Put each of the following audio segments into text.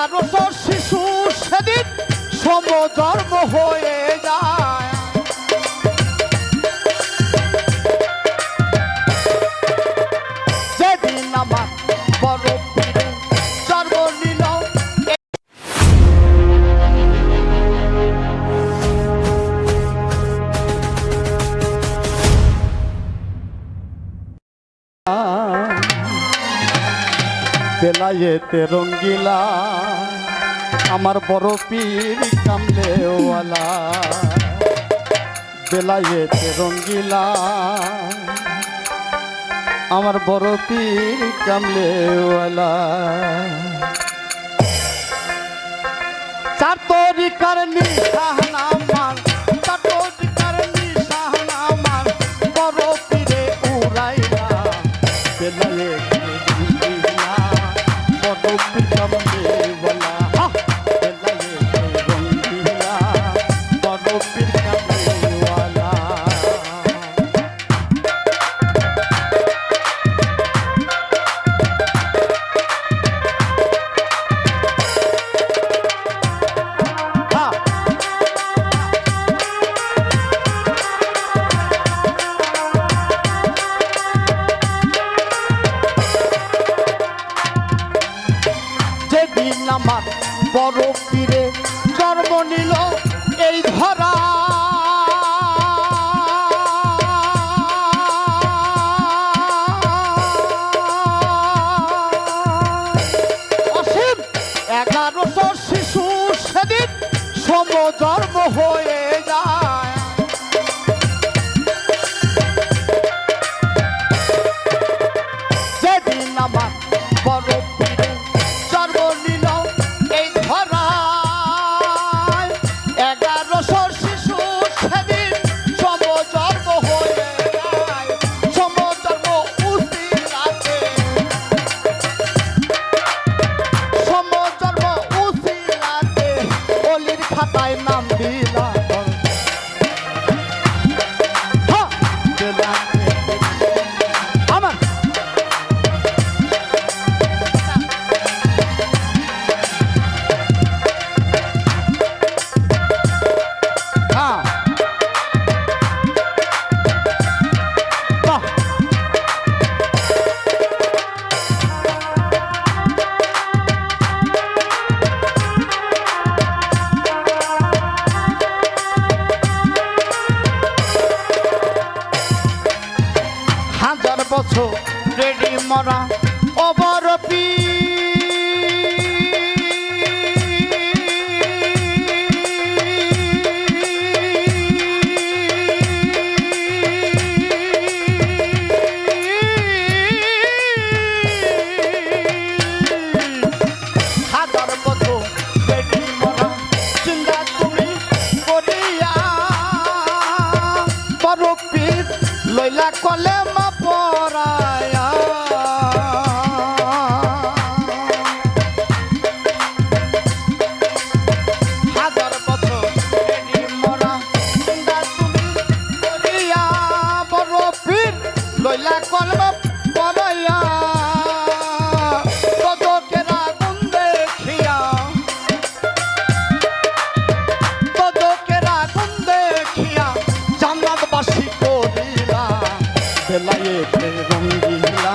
শিশু সেদিন সমধর্ম হয়ে বেলায়েতে রঙ্গিলা, আমার বড় পীর কামলেওয়ালা। বেলায়েতে রঙ্গিলা, আমার বড় পীর কামলেওয়ালা। চার তরিকার নিশাহানা চার বড় পীরে জন্ম নিল এই ধরা। অসীম এগারোশো শিশু সেদিন সমধর্ম খাতায় নাম 包装。বেলায়েতে রঙ্গিলা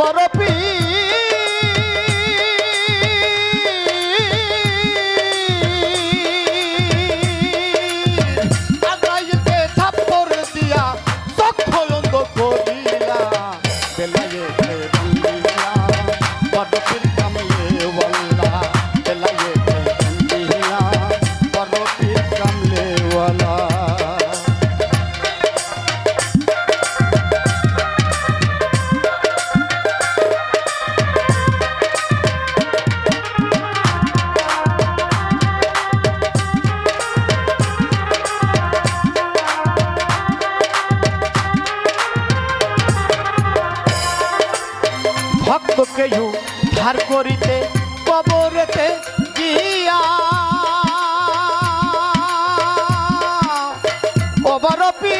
বড় পি ধার করিতে কবরেতে গিয়া। ওবরপি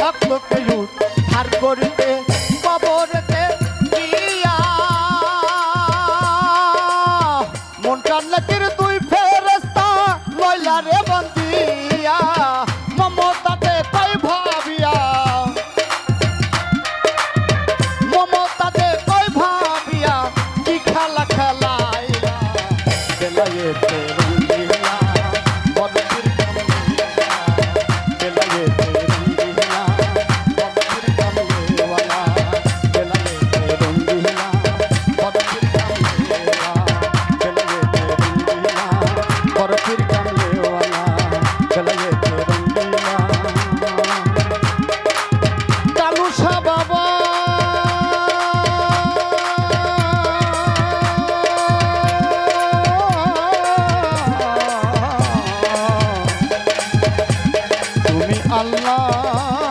ভক্ত কেউ ধার করিতে আল্লাহ।